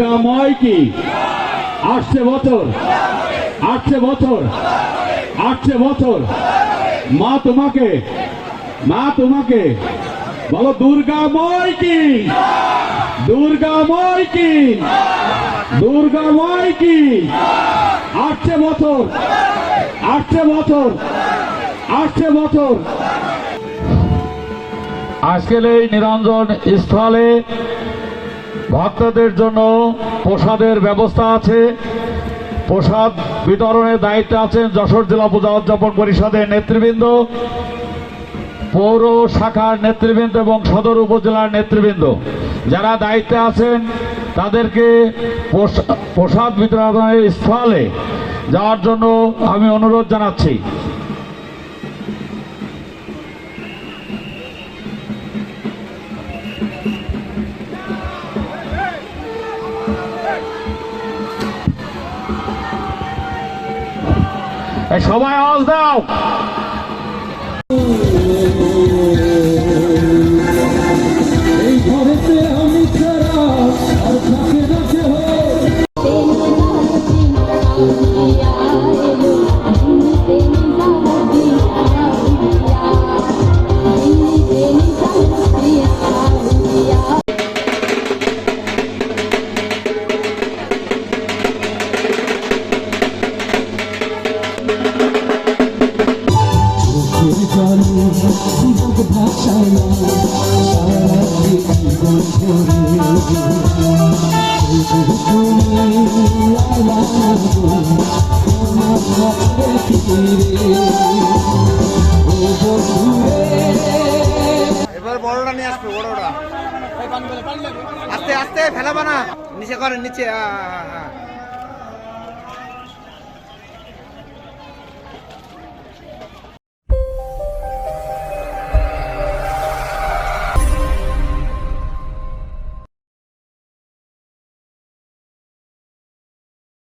হয় কি? আসছে বছর। আসছে বছর। আসছে বছর। মা তোমাকে মা তোমাকে। বলো দুর্গাময় কি? দুর্গাময় কি? দুর্গাময় কি? আসছে বছর। আসছে বছর। আসছে বছর। আজকের এই নিরঞ্জন স্থলে ভক্তদের জন্য প্রসাদের ব্যবস্থা আছে। প্রসাদ বিতরণের দায়িত্বে আছেন যশোর জেলা পূজা উদযাপন পরিষদের নেতৃবৃন্দ, পৌর শাখার নেতৃবৃন্দ এবং সদর উপজেলার নেতৃবৃন্দ। যারা দায়িত্বে আছেন, তাদেরকে প্রসা- প্রসাদ বিতরণের স্থলে যাওয়ার জন্য আমি অনুরোধ জানাচ্ছি। সবাই আওয়াজ দাও। এই ঘরেতে এবার বড়টা নিয়ে আসবে বড়টা আস্তে আস্তে ফেলাবা না নিচে করেন নিচে আ, আ, আ।